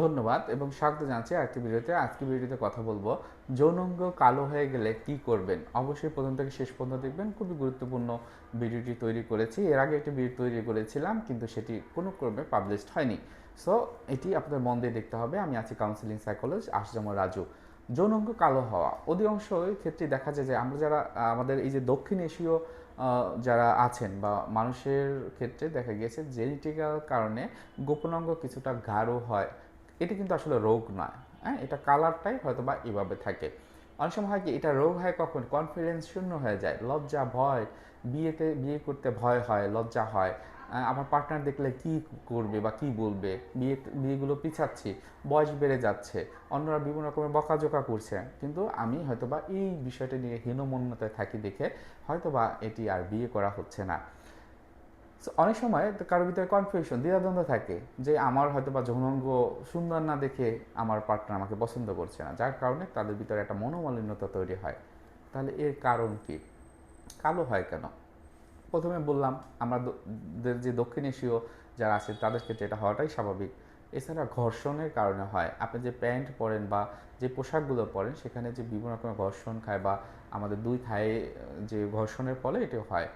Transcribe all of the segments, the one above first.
ধন্যবাদ এবং স্বাগত জানাচ্ছি আরেকটি ভিডিওতে। আজকে ভিডিওতে কথা বলব, যৌনাঙ্গ কালো হয়ে গেলে কি করবেন? অবশ্যই প্রথম থেকে শেষ পর্যন্ত দেখবেন, খুবই গুরুত্বপূর্ণ ভিডিওটি তৈরি করেছি। এর আগে একটি ভিডিও তৈরি করেছিলাম, কিন্তু সেটি কোনো ক্রমে পাবলিশড হয়নি। সো এটি আপনাদের মন দিয়ে দেখতে হবে। আমি আছি কাউন্সিলিং সাইকোলজিস্ট আশজামা রাজু। যৌনাঙ্গ কালো হওয়া, অধিকাংশ ক্ষেত্রে দেখা যায় যে আমরা যারা, আমাদের এই যে দক্ষিণ এশীয় যারা আছেন বা মানুষের ক্ষেত্রে দেখা গিয়েছে, জেনেটিক্যাল কারণে গোপনাঙ্গ কিছুটা গাঢ় হয়। এটি কিন্তু আসলে রোগ নয় হ্যাঁ? এটা কালারটাই হয়তো বা এভাবে থাকে। অনেক সময় হয় কি, এটা রোগ হয় কখন? কনফিডেন্স শূন্য হয়ে যায়, লজ্জা, ভয়, বিয়েতে, বিয়ে করতে ভয় হয়, লজ্জা হয়। আমার পার্টনার দেখলে কি করবে বা কি বলবে? বিয়ে, বিয়েগুলো পিছাচ্ছি, বয়স বেড়ে যাচ্ছে, অন্যরা বিভিন্ন রকমের বকাঝোকা করছে। কিন্তু আমি হয়তোবা এই বিষয়টা নিয়ে হীনমন্যতায় থাকি দেখে হয়তোবা এটি আর বিয়ে করা হচ্ছে না। অনেক সময় তো কারোর ভিতরে কনফিউশন দ্বিধাদ্বন্দ্ব থাকে যে আমার হয়তো বা যৌনাঙ্গ সুন্দর না দেখে আমার পার্টনার আমাকে পছন্দ করছে না। যার কারণে তাদের ভিতরে একটা মনোমালিন্যতা তৈরি হয়। তাহলে এর কারণ কি? কালো হয় কেন? প্রথমে বললাম, আমাদের যে দক্ষিণ এশীয় যারা আছে তাদের ক্ষেত্রে এটা হওয়াটাই স্বাভাবিক। এছাড়া ঘর্ষণের কারণে হয়। আপনি যে প্যান্ট পরেন বা যে পোশাকগুলো পরেন, সেখানে যে বিভিন্ন রকমের ঘর্ষণ খায় বা আমাদের দুই থায়ে যে ঘর্ষণের ফলে এটি হয়।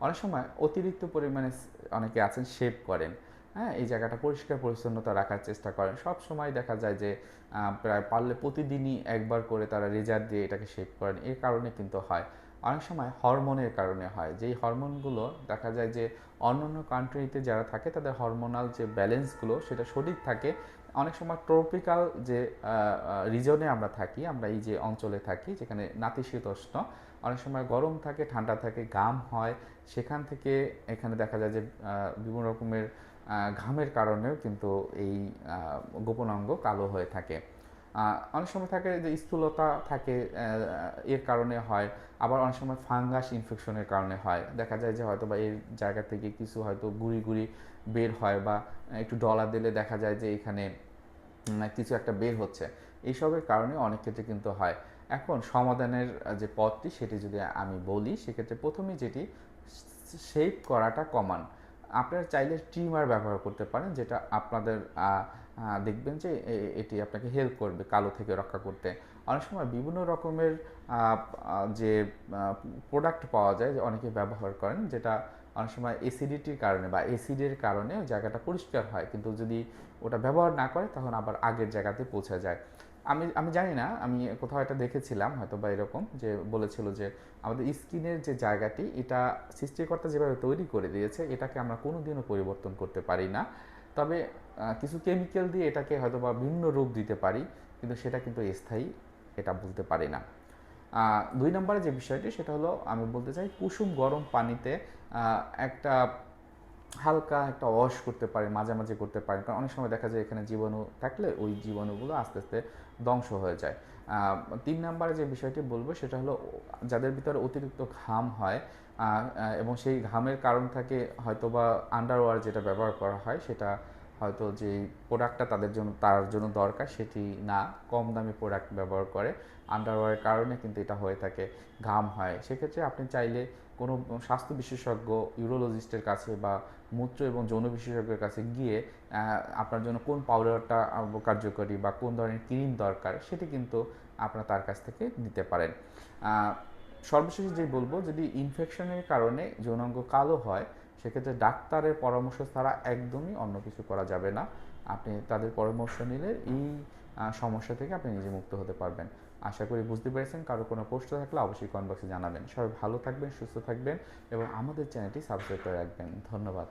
অনেক সময় অতিরিক্ত পরিমাণে অনেকে আছেন শেভ করেন। হ্যাঁ এই জায়গাটা পরিষ্কার পরিচ্ছন্নতা রাখার চেষ্টা করেন। সব সময় দেখা যায় যে প্রায় পারলে প্রতিদিনই একবার করে তারা রেজার দিয়ে এটাকে শেভ করেন। এর কারণে কিন্তু হয়। অনেক সময় হরমোনের কারণে হয়। যেই হরমোনগুলো দেখা যায় যে অন্যান্য কান্ট্রিতে যারা থাকে, তাদের হরমোনাল যে ব্যালেন্সগুলো সেটা সঠিক থাকে। অনেক সময় ট্রপিক্যাল যে রিজনে আমরা থাকি, আমরা এই যে অঞ্চলে থাকি, যেখানে নাতিশীতোষ্ণ, অনেক সময় গরম থাকে, ঠান্ডা থাকে, ঘাম হয়, সেখান থেকে এখানে দেখা যায় যে বিভিন্ন রকমের ঘামের কারণেও কিন্তু এই গোপনাঙ্গ কালো হয়ে থাকে। অনেক সময় থাকে যে স্থূলতা থাকে এর কারণে হয়। আবার অনেক সময় ফাঙ্গাস ইনফেকশনের কারণে হয়। দেখা যায় যে হয়তো বা এর জায়গা থেকে কিছু হয়তো গুড়ি গুড়ি বের হয় বা একটু ডলা দিলে দেখা যায় যে এখানে কিছু একটা বের হচ্ছে। এইসবের কারণে অনেক ক্ষেত্রে কিন্তু হয়। এখন সমাধানের যে পথটি সেটি যদি আমি বলি, সেক্ষেত্রে প্রথমেই যেটি শেপ করাটা কমান। আপনারা চাইলে ট্রিমার ব্যবহার করতে পারেন, যেটা আপনাদের দেখবেন যে এটি আপনাকে হেল্প করবে কালো থেকে রক্ষা করতে। অনেক সময় বিভিন্ন রকমের যে প্রোডাক্ট পাওয়া যায় অনেকে ব্যবহার করেন, যেটা অনেক সময় অ্যাসিডিটির কারণে বা অ্যাসিডের কারণে জায়গাটা পরিষ্কার হয়। কিন্তু যদি ওটা ব্যবহার না করে, তখন আবার আগের জায়গাতে পৌঁছে যায়। আমি আমি জানি না, আমি কোথাও এটা দেখেছিলাম, হয়তো বা এরকম, যে বলেছিল যে আমাদের স্কিনের যে জায়গাটি, এটা সৃষ্টিকর্তা যেভাবে তৈরি করে দিয়েছে, এটাকে আমরা কোনোদিনও পরিবর্তন করতে পারি না। তবে কিছু কেমিক্যাল দিয়ে এটাকে হয়তো বা ভিন্ন রূপ দিতে পারি, কিন্তু সেটা কিন্তু স্থায়ী এটা বলতে পারি না। দুই নম্বরে যে বিষয়টি সেটা হলো, আমি বলতে চাই কুসুম গরম পানিতে একটা হালকা একটা ওয়াশ করতে পারেন মাঝে মাঝে করতে পারেন। কারণ অনেক সময় দেখা যায় এখানে জীবাণু থাকলে ওই জীবাণুগুলো আস্তে আস্তে ধ্বংস হয়ে যায়। তিন নম্বরে যে বিষয়টি বলব সেটা হলো, যাদের ভিতরে অতিরিক্ত ঘাম হয় এবং সেই ঘামের কারণ থাকে হয়তোবা আন্ডারওয়ার যেটা ব্যবহার করা হয়, সেটা হয়তো যে প্রোডাক্টটা তাদের জন্য, তার জন্য দরকার, সেটি না কম দামি প্রোডাক্ট ব্যবহার করে। আন্ডারওয়ারের কারণে কিন্তু এটা হয়ে থাকে, ঘাম হয়। সেক্ষেত্রে আপনি চাইলে কোনো স্বাস্থ্য বিশেষজ্ঞ ইউরোলজিস্টের কাছে বা মূত্র এবং যৌন বিশেষজ্ঞের কাছে গিয়ে আপনার জন্য কোন পাউডারটা কার্যকরী বা কোন ধরনের ক্রিম দরকার, সেটি কিন্তু আপনার তার কাছ থেকে নিতে পারেন। সর্বশেষে যে বলব, যদি ইনফেকশনের কারণে যৌনাঙ্গ কালো হয় সেক্ষেত্রে ডাক্তারের পরামর্শ ছাড়া একদমই অন্য কিছু করা যাবে না। আপনি তাদের পরামর্শ নিলে এই সমস্যা থেকে আপনি নিজে মুক্ত হতে পারবেন। আশা করি বুঝতে পেরেছেন। কারও কোনো প্রশ্ন থাকলে অবশ্যই কমেন্ট বক্সে জানাবেন। সবাই ভালো থাকবেন, সুস্থ থাকবেন এবং আমাদের চ্যানেলটি সাবস্ক্রাইব করে রাখবেন। ধন্যবাদ।